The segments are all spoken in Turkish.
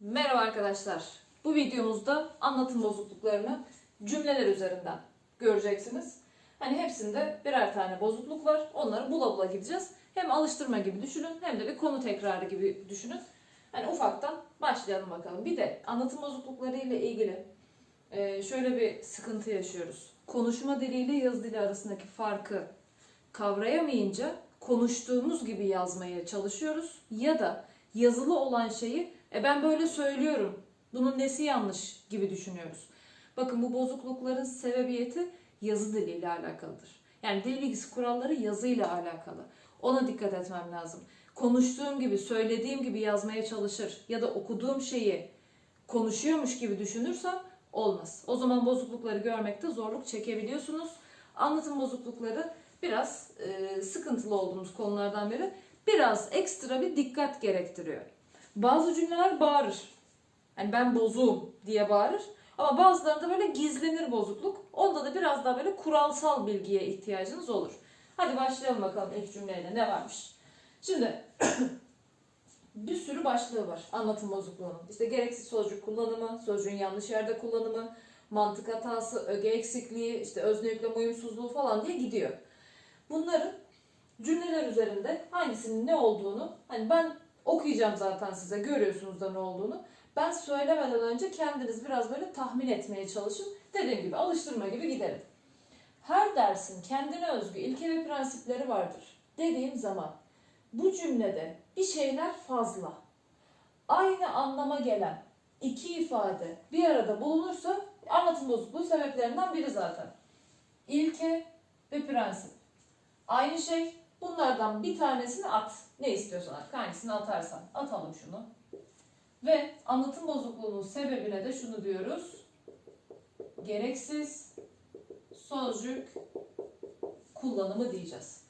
Merhaba arkadaşlar. Bu videomuzda anlatım bozukluklarını cümleler üzerinden göreceksiniz. Hani hepsinde birer tane bozukluk var. Onları bula bula gideceğiz. Hem alıştırma gibi düşünün hem de bir konu tekrarı gibi düşünün. Hani ufaktan başlayalım bakalım. Bir de anlatım bozuklukları ile ilgili e, şöyle bir sıkıntı yaşıyoruz. Konuşma diliyle yazı dili arasındaki farkı kavrayamayınca konuştuğumuz gibi yazmaya çalışıyoruz ya da yazılı olan şeyi e ben böyle söylüyorum. Bunun nesi yanlış gibi düşünüyoruz. Bakın bu bozuklukların sebebiyeti yazı diliyle alakalıdır. Yani dil bilgisi kuralları yazıyla alakalı. Ona dikkat etmem lazım. Konuştuğum gibi, söylediğim gibi yazmaya çalışır ya da okuduğum şeyi konuşuyormuş gibi düşünürsem olmaz. O zaman bozuklukları görmekte zorluk çekebiliyorsunuz. Anlatım bozuklukları biraz e, sıkıntılı olduğumuz konulardan biri. Biraz ekstra bir dikkat gerektiriyor. Bazı cümleler bağırır. Hani ben bozuğum diye bağırır. Ama bazılarında böyle gizlenir bozukluk. Onda da biraz daha böyle kuralsal bilgiye ihtiyacınız olur. Hadi başlayalım bakalım ilk cümleyle ne varmış. Şimdi bir sürü başlığı var anlatım bozukluğunun. İşte gereksiz sözcük kullanımı, sözcüğün yanlış yerde kullanımı, mantık hatası, öge eksikliği, işte özne yüklem uyumsuzluğu falan diye gidiyor. Bunların cümleler üzerinde hangisinin ne olduğunu hani ben okuyacağım zaten size görüyorsunuz da ne olduğunu. Ben söylemeden önce kendiniz biraz böyle tahmin etmeye çalışın. Dediğim gibi alıştırma gibi gidelim. Her dersin kendine özgü ilke ve prensipleri vardır dediğim zaman bu cümlede bir şeyler fazla. Aynı anlama gelen iki ifade bir arada bulunursa anlatım bozukluğu sebeplerinden biri zaten. İlke ve prensip. Aynı şey bunlardan bir tanesini at. Ne istiyorsan at. Hangisini atarsan. Atalım şunu. Ve anlatım bozukluğunun sebebine de şunu diyoruz. Gereksiz sözcük kullanımı diyeceğiz.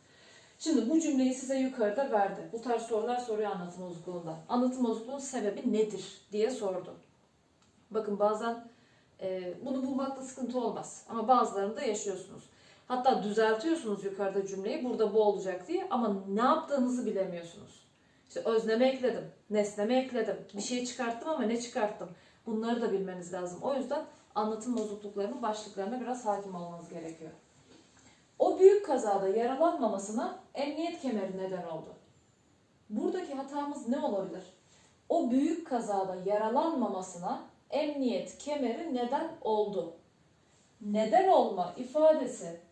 Şimdi bu cümleyi size yukarıda verdi. Bu tarz sorular soruyor anlatım bozukluğunda. Anlatım bozukluğunun sebebi nedir diye sordu. Bakın bazen e, bunu bulmakta sıkıntı olmaz. Ama bazılarında yaşıyorsunuz. Hatta düzeltiyorsunuz yukarıda cümleyi burada bu olacak diye ama ne yaptığınızı bilemiyorsunuz. İşte özneme ekledim, nesneme ekledim, bir şey çıkarttım ama ne çıkarttım? Bunları da bilmeniz lazım. O yüzden anlatım bozukluklarının başlıklarına biraz hakim olmanız gerekiyor. O büyük kazada yaralanmamasına emniyet kemeri neden oldu. Buradaki hatamız ne olabilir? O büyük kazada yaralanmamasına emniyet kemeri neden oldu. Neden olma ifadesi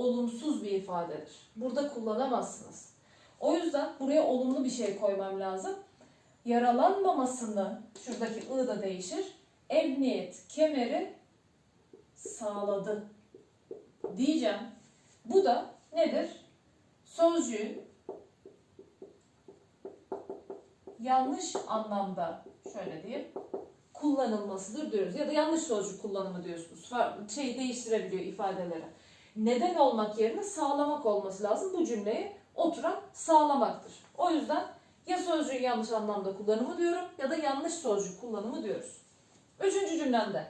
olumsuz bir ifadedir. Burada kullanamazsınız. O yüzden buraya olumlu bir şey koymam lazım. Yaralanmamasını, şuradaki ı da değişir. Emniyet kemeri sağladı diyeceğim. Bu da nedir? Sözcüğün yanlış anlamda şöyle diyeyim kullanılmasıdır diyoruz. Ya da yanlış sözcük kullanımı diyorsunuz. Şey değiştirebiliyor ifadeleri. Neden olmak yerine sağlamak olması lazım. Bu cümleyi oturan sağlamaktır. O yüzden ya sözcüğün yanlış anlamda kullanımı diyorum ya da yanlış sözcük kullanımı diyoruz. Üçüncü cümlemde.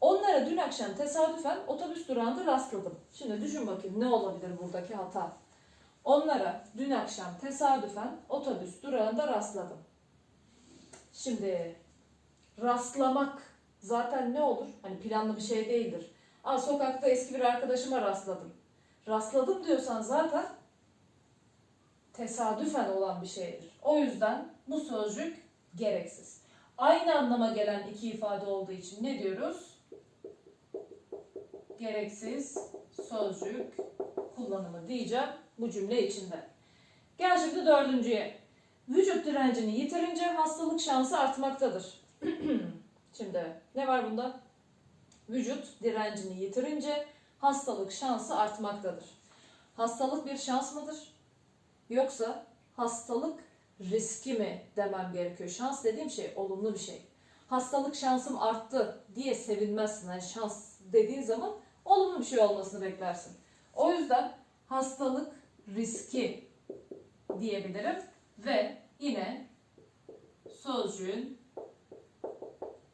Onlara dün akşam tesadüfen otobüs durağında rastladım. Şimdi düşün bakayım ne olabilir buradaki hata. Onlara dün akşam tesadüfen otobüs durağında rastladım. Şimdi rastlamak zaten ne olur? Hani planlı bir şey değildir. Aa, sokakta eski bir arkadaşıma rastladım. Rastladım diyorsan zaten tesadüfen olan bir şeydir. O yüzden bu sözcük gereksiz. Aynı anlama gelen iki ifade olduğu için ne diyoruz? Gereksiz sözcük kullanımı diyeceğim bu cümle içinde. Gel şimdi dördüncüye. Vücut direncini yitirince hastalık şansı artmaktadır. Şimdi ne var bunda? Vücut direncini yitirince hastalık şansı artmaktadır. Hastalık bir şans mıdır? Yoksa hastalık riski mi demem gerekiyor? Şans dediğim şey olumlu bir şey. Hastalık şansım arttı diye sevinmezsin. Yani şans dediğin zaman olumlu bir şey olmasını beklersin. O yüzden hastalık riski diyebilirim ve yine sözcüğün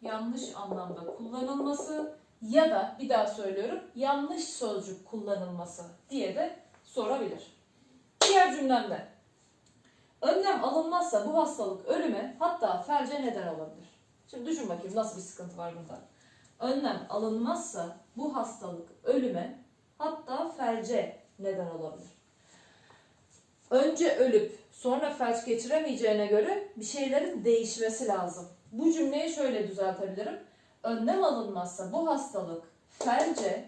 yanlış anlamda kullanılması ya da bir daha söylüyorum yanlış sözcük kullanılması diye de sorabilir. Diğer cümlemde Önlem alınmazsa bu hastalık ölüme hatta felce neden olabilir. Şimdi düşün bakayım nasıl bir sıkıntı var burada. Önlem alınmazsa bu hastalık ölüme hatta felce neden olabilir. Önce ölüp sonra felç geçiremeyeceğine göre bir şeylerin değişmesi lazım. Bu cümleyi şöyle düzeltebilirim. Önlem alınmazsa bu hastalık felce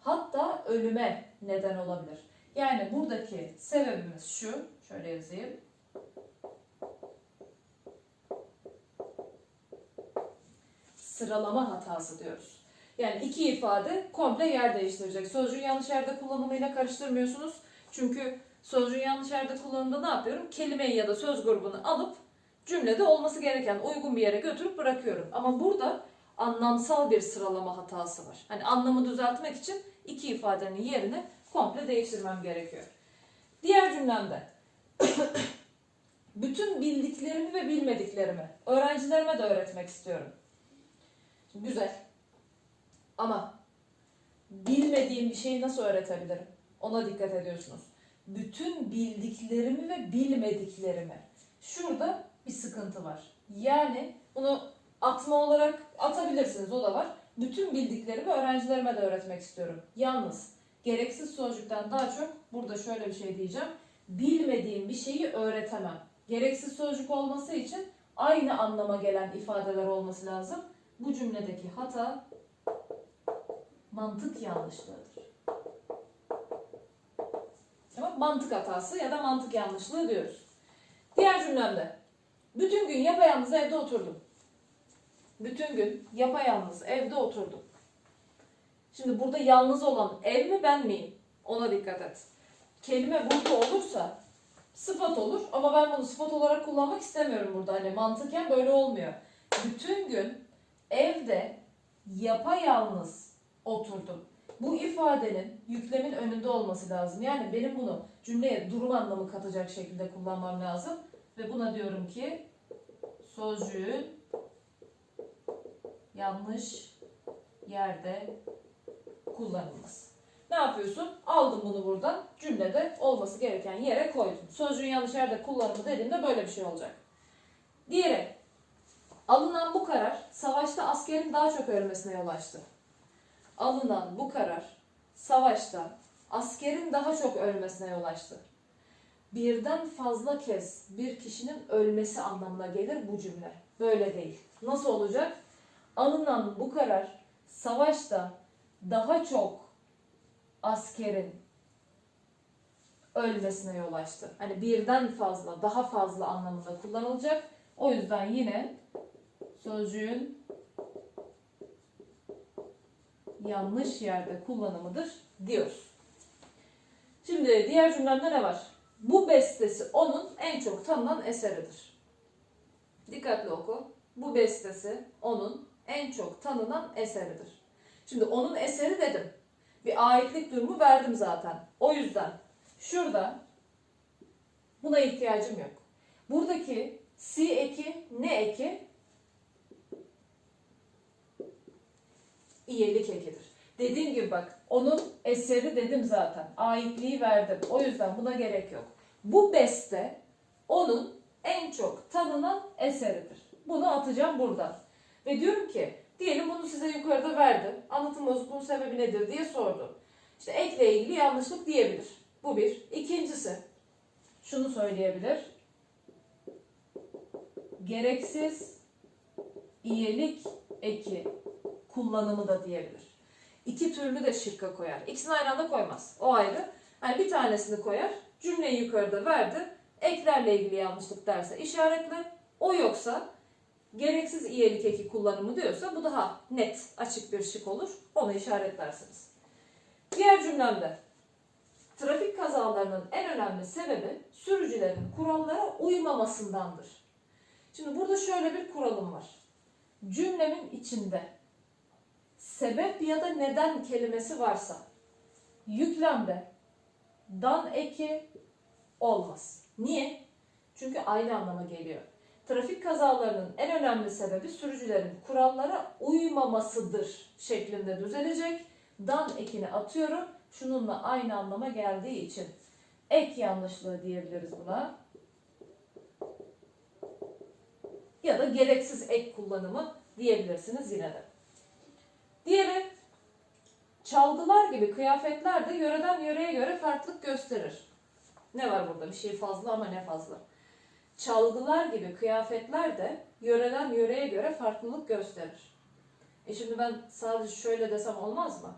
hatta ölüme neden olabilir. Yani buradaki sebebimiz şu. Şöyle yazayım. Sıralama hatası diyoruz. Yani iki ifade komple yer değiştirecek. Sözcüğü yanlış yerde kullanımıyla karıştırmıyorsunuz. Çünkü sözcüğü yanlış yerde kullanımda ne yapıyorum? Kelimeyi ya da söz grubunu alıp cümlede olması gereken uygun bir yere götürüp bırakıyorum. Ama burada anlamsal bir sıralama hatası var. Hani anlamı düzeltmek için iki ifadenin yerini komple değiştirmem gerekiyor. Diğer cümlemde bütün bildiklerimi ve bilmediklerimi öğrencilerime de öğretmek istiyorum. Güzel. Ama bilmediğim bir şeyi nasıl öğretebilirim? Ona dikkat ediyorsunuz. Bütün bildiklerimi ve bilmediklerimi. Şurada bir sıkıntı var. Yani bunu atma olarak atabilirsiniz o da var. Bütün bildiklerimi öğrencilerime de öğretmek istiyorum. Yalnız gereksiz sözcükten daha çok burada şöyle bir şey diyeceğim. Bilmediğim bir şeyi öğretemem. Gereksiz sözcük olması için aynı anlama gelen ifadeler olması lazım. Bu cümledeki hata mantık yanlışlığıdır. Tamam, mantık hatası ya da mantık yanlışlığı diyoruz. Diğer cümlemde bütün gün yapayalnız evde oturdum. Bütün gün yapayalnız evde oturdum. Şimdi burada yalnız olan ev mi ben miyim? Ona dikkat et. Kelime burada olursa sıfat olur ama ben bunu sıfat olarak kullanmak istemiyorum burada. Hani mantıken böyle olmuyor. Bütün gün evde yapayalnız oturdum. Bu ifadenin yüklemin önünde olması lazım. Yani benim bunu cümleye durum anlamı katacak şekilde kullanmam lazım. Ve buna diyorum ki sözcüğün yanlış yerde kullanılması. Ne yapıyorsun? Aldım bunu buradan. Cümlede olması gereken yere koydum. Sözcüğün yanlış yerde kullanımı dediğimde böyle bir şey olacak. Diğeri. Alınan bu karar savaşta askerin daha çok ölmesine yol açtı. Alınan bu karar savaşta askerin daha çok ölmesine yol açtı. Birden fazla kez bir kişinin ölmesi anlamına gelir bu cümle. Böyle değil. Nasıl olacak? Alınan bu karar savaşta daha çok askerin ölmesine yol açtı. Hani birden fazla, daha fazla anlamında kullanılacak. O yüzden yine sözcüğün yanlış yerde kullanımıdır diyoruz. Şimdi diğer cümlemde ne var? Bu bestesi onun en çok tanınan eseridir. Dikkatli oku. Bu bestesi onun en çok tanınan eseridir. Şimdi onun eseri dedim. Bir aitlik durumu verdim zaten. O yüzden şurada buna ihtiyacım yok. Buradaki si eki ne eki? İyelik ekidir. Dediğim gibi bak onun eseri dedim zaten. Aitliği verdim. O yüzden buna gerek yok. Bu beste onun en çok tanınan eseridir. Bunu atacağım buradan. Ve diyorum ki diyelim bunu size yukarıda verdim. Anlatım bozukluğunun sebebi nedir diye sordum. İşte ekle ilgili yanlışlık diyebilir. Bu bir. İkincisi şunu söyleyebilir. Gereksiz iyilik eki kullanımı da diyebilir. İki türlü de şıkka koyar. İkisini aynı anda koymaz. O ayrı. Yani bir tanesini koyar. Cümleyi yukarıda verdi. Eklerle ilgili yanlışlık derse işaretle. O yoksa gereksiz iyilik eki kullanımı diyorsa bu daha net, açık bir şık olur. Onu işaretlersiniz. Diğer cümlemde trafik kazalarının en önemli sebebi sürücülerin kurallara uymamasındandır. Şimdi burada şöyle bir kuralım var. Cümlemin içinde sebep ya da neden kelimesi varsa yüklemde dan eki olmaz. Niye? Çünkü aynı anlama geliyor. Trafik kazalarının en önemli sebebi sürücülerin kurallara uymamasıdır şeklinde düzelecek. Dan ekini atıyorum. Şununla aynı anlama geldiği için ek yanlışlığı diyebiliriz buna. ya da gereksiz ek kullanımı diyebilirsiniz yine de. Diğeri çalgılar gibi kıyafetler de yöreden yöreye göre farklılık gösterir. Ne var burada? Bir şey fazla ama ne fazla? Çalgılar gibi kıyafetler de yöreden yöreye göre farklılık gösterir. E şimdi ben sadece şöyle desem olmaz mı?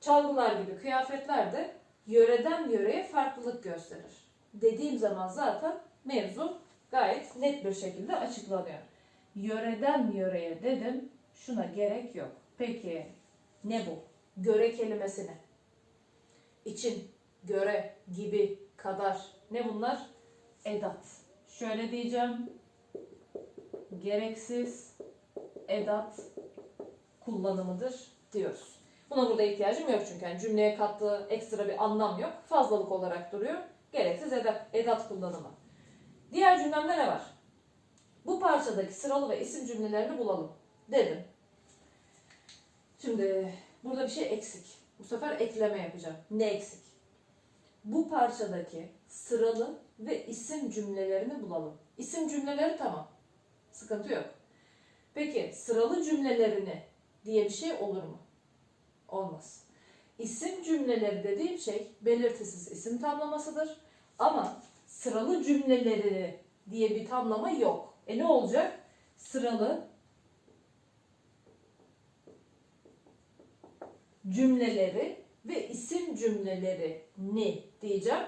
Çalgılar gibi kıyafetler de yöreden yöreye farklılık gösterir. Dediğim zaman zaten mevzu gayet net bir şekilde açıklanıyor. Yöreden yöreye dedim, şuna gerek yok. Peki ne bu? Göre kelimesine. İçin, göre, gibi, kadar. Ne bunlar? Edat. Şöyle diyeceğim. Gereksiz edat kullanımıdır diyoruz. Buna burada ihtiyacım yok çünkü yani cümleye kattığı ekstra bir anlam yok. Fazlalık olarak duruyor. Gereksiz edat, edat kullanımı. Diğer cümlemde ne var? Bu parçadaki sıralı ve isim cümlelerini bulalım dedim. Şimdi burada bir şey eksik. Bu sefer ekleme yapacağım. Ne eksik? Bu parçadaki sıralı ve isim cümlelerini bulalım. İsim cümleleri tamam. Sıkıntı yok. Peki sıralı cümlelerini diye bir şey olur mu? Olmaz. İsim cümleleri dediğim şey belirtisiz isim tamlamasıdır. Ama sıralı cümleleri diye bir tamlama yok. E ne olacak? Sıralı cümleleri ve isim cümleleri ne diyeceğim.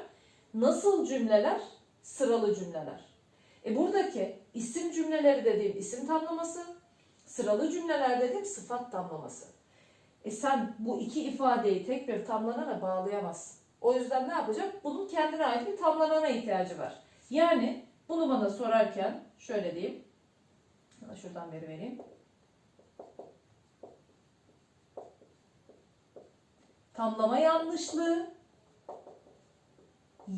Nasıl cümleler? Sıralı cümleler. E buradaki isim cümleleri dediğim isim tamlaması, sıralı cümleler dediğim sıfat tamlaması. E sen bu iki ifadeyi tek bir tamlanana bağlayamazsın. O yüzden ne yapacak? Bunun kendine ait bir tamlanana ihtiyacı var. Yani bunu bana sorarken şöyle diyeyim. Şuradan veri vereyim. Tamlama yanlışlığı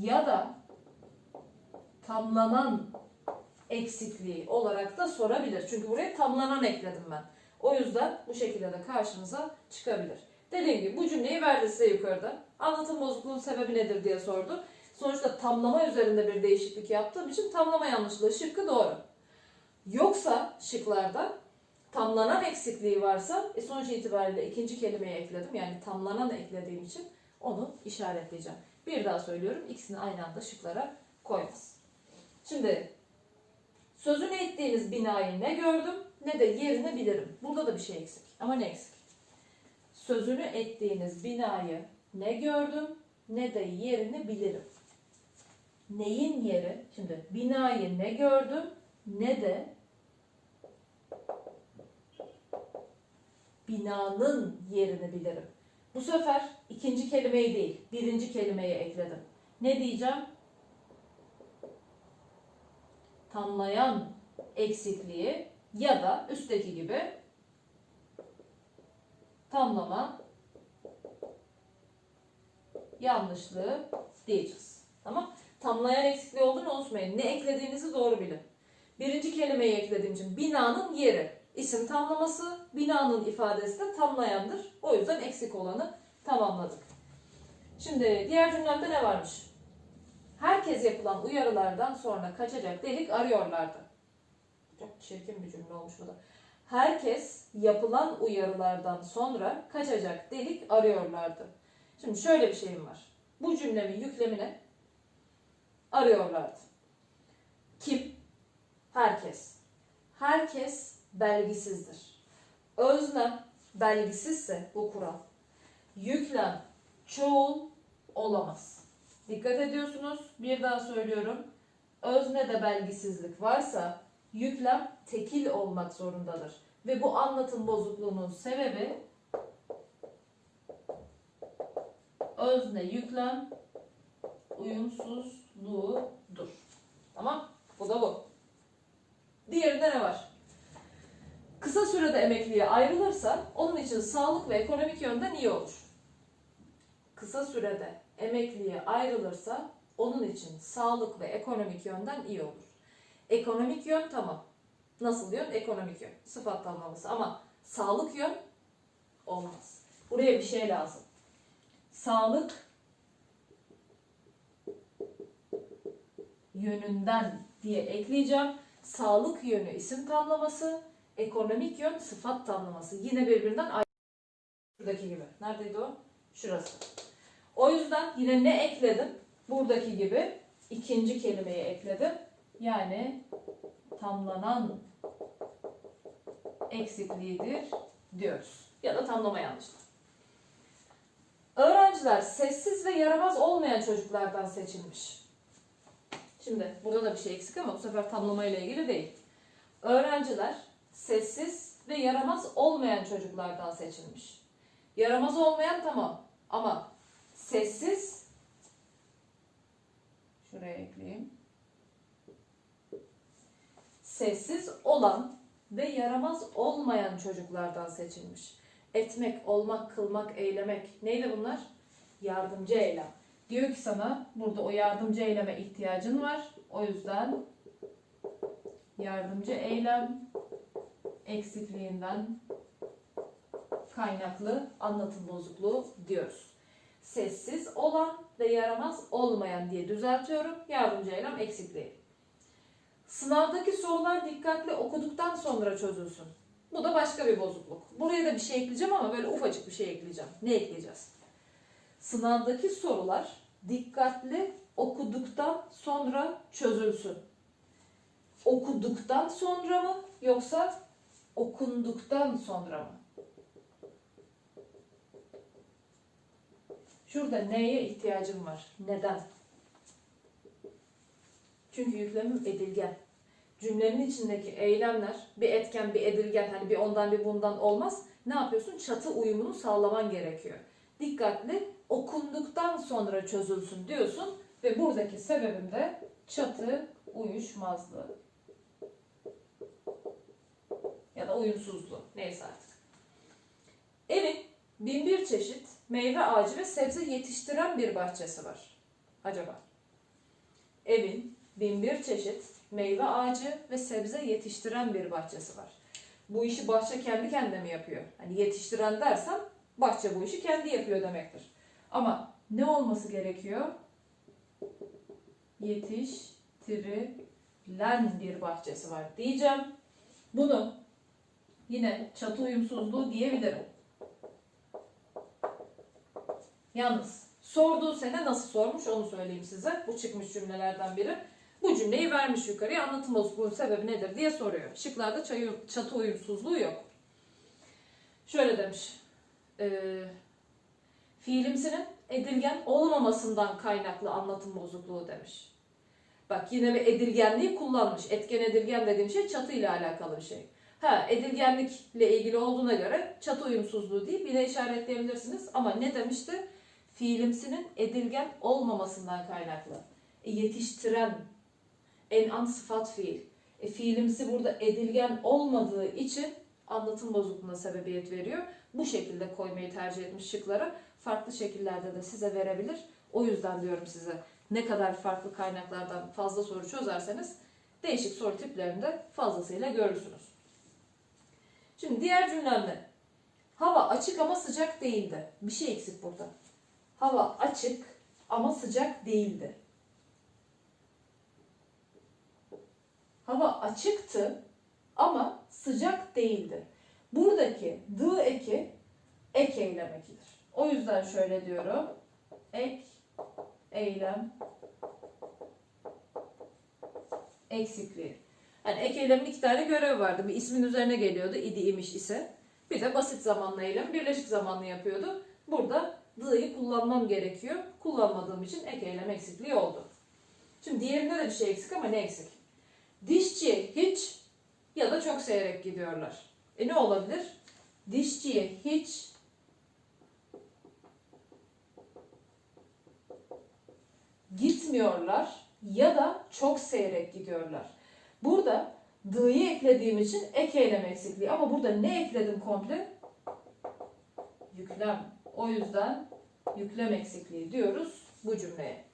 ya da tamlanan eksikliği olarak da sorabilir. Çünkü buraya tamlanan ekledim ben. O yüzden bu şekilde de karşınıza çıkabilir. Dediğim gibi bu cümleyi verdi size yukarıda. Anlatım bozukluğunun sebebi nedir diye sordu. Sonuçta tamlama üzerinde bir değişiklik yaptığım için tamlama yanlışlığı şıkkı doğru. Yoksa şıklarda tamlanan eksikliği varsa e sonuç itibariyle ikinci kelimeyi ekledim. Yani tamlanan eklediğim için onu işaretleyeceğim. Bir daha söylüyorum. ikisini aynı anda şıklara koymaz. Şimdi sözünü ettiğiniz binayı ne gördüm ne de yerini bilirim. Burada da bir şey eksik. Ama ne eksik? Sözünü ettiğiniz binayı ne gördüm ne de yerini bilirim. Neyin yeri? Şimdi binayı ne gördüm ne de binanın yerini bilirim. Bu sefer ikinci kelimeyi değil, birinci kelimeyi ekledim. Ne diyeceğim? Tamlayan eksikliği ya da üstteki gibi tamlama yanlışlığı diyeceğiz. Tamam? Tamlayan eksikliği olduğunu unutmayın. Ne eklediğinizi doğru bilin. Birinci kelimeyi eklediğim için binanın yeri. İsim tamlaması, binanın ifadesi de tamlayandır. O yüzden eksik olanı tamamladık. Şimdi diğer cümlemde ne varmış? Herkes yapılan uyarılardan sonra kaçacak delik arıyorlardı. Çok çirkin bir cümle olmuş bu da. Herkes yapılan uyarılardan sonra kaçacak delik arıyorlardı. Şimdi şöyle bir şeyim var. Bu cümlemin yüklemine arıyorlardı. Kim? Herkes. Herkes belgisizdir. Özlem belgisizse bu kural. Yüklem çoğul olamaz. Dikkat ediyorsunuz. Bir daha söylüyorum. Öznede belgisizlik varsa yüklem tekil olmak zorundadır. Ve bu anlatım bozukluğunun sebebi özne yüklem uyumsuzluğudur. Tamam? Bu da bu. Diğerinde ne var? Kısa sürede emekliye ayrılırsa onun için sağlık ve ekonomik yönden iyi olur. Kısa sürede emekliye ayrılırsa onun için sağlık ve ekonomik yönden iyi olur. Ekonomik yön tamam. Nasıl yön? Ekonomik yön. Sıfat tamlaması ama sağlık yön olmaz. Buraya bir şey lazım. Sağlık yönünden diye ekleyeceğim. sağlık yönü isim tamlaması, ekonomik yön sıfat tamlaması. Yine birbirinden ayrı. Şuradaki gibi. Neredeydi o? Şurası. O yüzden yine ne ekledim? Buradaki gibi ikinci kelimeyi ekledim. Yani tamlanan eksikliğidir diyoruz. Ya da tamlama yanlışlığı. Öğrenciler sessiz ve yaramaz olmayan çocuklardan seçilmiş. Şimdi burada da bir şey eksik ama bu sefer tamlama ile ilgili değil. Öğrenciler sessiz ve yaramaz olmayan çocuklardan seçilmiş. Yaramaz olmayan tamam ama sessiz şuraya ekleyeyim. Sessiz olan ve yaramaz olmayan çocuklardan seçilmiş. Etmek, olmak, kılmak, eylemek. Neydi bunlar? Yardımcı eylem. Diyor ki sana burada o yardımcı eyleme ihtiyacın var. O yüzden yardımcı eylem eksikliğinden kaynaklı anlatım bozukluğu diyoruz. Sessiz olan ve yaramaz olmayan diye düzeltiyorum. Yardımcı eylem eksikliği. Sınavdaki sorular dikkatli okuduktan sonra çözülsün. Bu da başka bir bozukluk. Buraya da bir şey ekleyeceğim ama böyle ufacık bir şey ekleyeceğim. Ne ekleyeceğiz? Sınavdaki sorular dikkatli okuduktan sonra çözülsün. Okuduktan sonra mı yoksa okunduktan sonra mı? Şurada neye ihtiyacım var? Neden? Çünkü yüklemim edilgen. Cümlenin içindeki eylemler bir etken bir edilgen hani bir ondan bir bundan olmaz. Ne yapıyorsun? Çatı uyumunu sağlaman gerekiyor. Dikkatli okunduktan sonra çözülsün diyorsun ve buradaki sebebim de çatı uyuşmazlığı. Uyumsuzluğu. Neyse artık. Evin bin bir çeşit meyve ağacı ve sebze yetiştiren bir bahçesi var. Acaba? Evin bin bir çeşit meyve ağacı ve sebze yetiştiren bir bahçesi var. Bu işi bahçe kendi kendine mi yapıyor? Hani yetiştiren dersem bahçe bu işi kendi yapıyor demektir. Ama ne olması gerekiyor? Yetiştirilen bir bahçesi var diyeceğim. Bunu yine çatı uyumsuzluğu diyebilirim. Yalnız sorduğu sene nasıl sormuş onu söyleyeyim size. Bu çıkmış cümlelerden biri. Bu cümleyi vermiş yukarıya anlatım bozukluğunun sebebi nedir diye soruyor. Şıklarda çayı- çatı uyumsuzluğu yok. Şöyle demiş. Ee, fiilimsinin edilgen olmamasından kaynaklı anlatım bozukluğu demiş. Bak yine bir edilgenliği kullanmış. Etken edilgen dediğim şey çatı ile alakalı bir şey. Ha edilgenlikle ilgili olduğuna göre çatı uyumsuzluğu değil bir de işaretleyebilirsiniz. Ama ne demişti? Fiilimsinin edilgen olmamasından kaynaklı. E, yetiştiren en an sıfat fiil. E, fiilimsi burada edilgen olmadığı için anlatım bozukluğuna sebebiyet veriyor. Bu şekilde koymayı tercih etmiş şıklara. Farklı şekillerde de size verebilir. O yüzden diyorum size ne kadar farklı kaynaklardan fazla soru çözerseniz değişik soru tiplerinde fazlasıyla görürsünüz. Şimdi diğer cümlemde hava açık ama sıcak değildi. Bir şey eksik burada. Hava açık ama sıcak değildi. Hava açıktı ama sıcak değildi. Buradaki dı eki ek eylem ekidir. O yüzden şöyle diyorum. Ek eylem eksikliği. Yani ek eylemin iki tane görevi vardı. Bir ismin üzerine geliyordu. idi imiş ise. Bir de basit zamanlı eylem birleşik zamanlı yapıyordu. Burada dı'yı kullanmam gerekiyor. Kullanmadığım için ek eylem eksikliği oldu. Şimdi diğerinde de bir şey eksik ama ne eksik? Dişçi hiç ya da çok seyrek gidiyorlar. E ne olabilir? Dişçiye hiç gitmiyorlar ya da çok seyrek gidiyorlar. Burada dı'yı eklediğim için ek eylem eksikliği. Ama burada ne ekledim komple? Yüklem. O yüzden yüklem eksikliği diyoruz bu cümleye.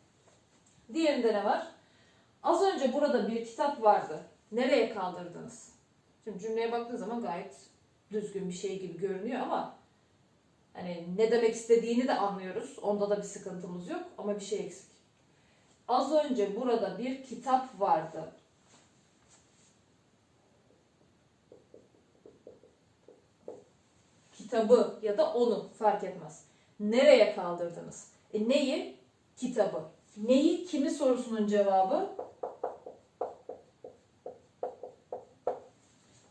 Diğerinde ne var? Az önce burada bir kitap vardı. Nereye kaldırdınız? Şimdi cümleye baktığı zaman gayet düzgün bir şey gibi görünüyor ama hani ne demek istediğini de anlıyoruz. Onda da bir sıkıntımız yok ama bir şey eksik. Az önce burada bir kitap vardı. Kitabı ya da onu fark etmez. Nereye kaldırdınız? E neyi? Kitabı. Neyi? Kimi sorusunun cevabı?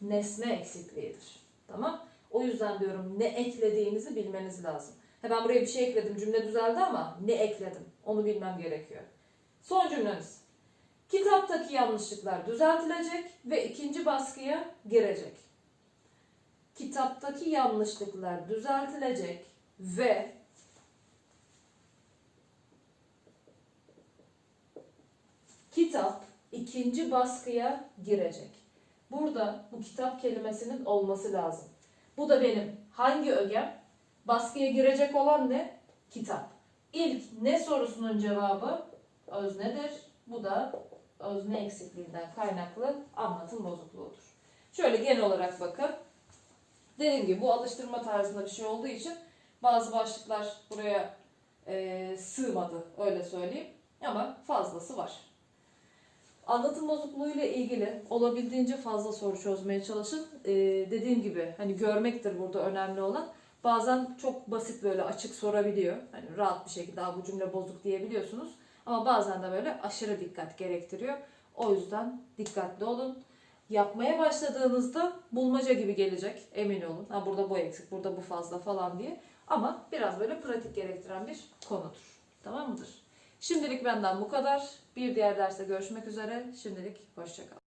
Nesne eksikliğidir. Tamam? O yüzden diyorum ne eklediğinizi bilmeniz lazım. Ha ben buraya bir şey ekledim cümle düzeldi ama ne ekledim onu bilmem gerekiyor. Son cümlemiz. Kitaptaki yanlışlıklar düzeltilecek ve ikinci baskıya girecek. Kitaptaki yanlışlıklar düzeltilecek ve kitap ikinci baskıya girecek. Burada bu kitap kelimesinin olması lazım. Bu da benim hangi ögem? Baskıya girecek olan ne? Kitap. İlk ne sorusunun cevabı öznedir. Bu da özne eksikliğinden kaynaklı anlatım bozukluğudur. Şöyle genel olarak bakın. Dediğim gibi bu alıştırma tarzında bir şey olduğu için bazı başlıklar buraya e, sığmadı öyle söyleyeyim. Ama fazlası var. Anlatım bozukluğuyla ilgili olabildiğince fazla soru çözmeye çalışın. Ee, dediğim gibi hani görmektir burada önemli olan. Bazen çok basit böyle açık sorabiliyor. Hani rahat bir şekilde "Aa, bu cümle bozuk diyebiliyorsunuz. Ama bazen de böyle aşırı dikkat gerektiriyor. O yüzden dikkatli olun. Yapmaya başladığınızda bulmaca gibi gelecek emin olun. Ha, burada bu eksik, burada bu fazla falan diye. Ama biraz böyle pratik gerektiren bir konudur. Tamam mıdır? Şimdilik benden bu kadar. Bir diğer derste görüşmek üzere. Şimdilik hoşçakalın.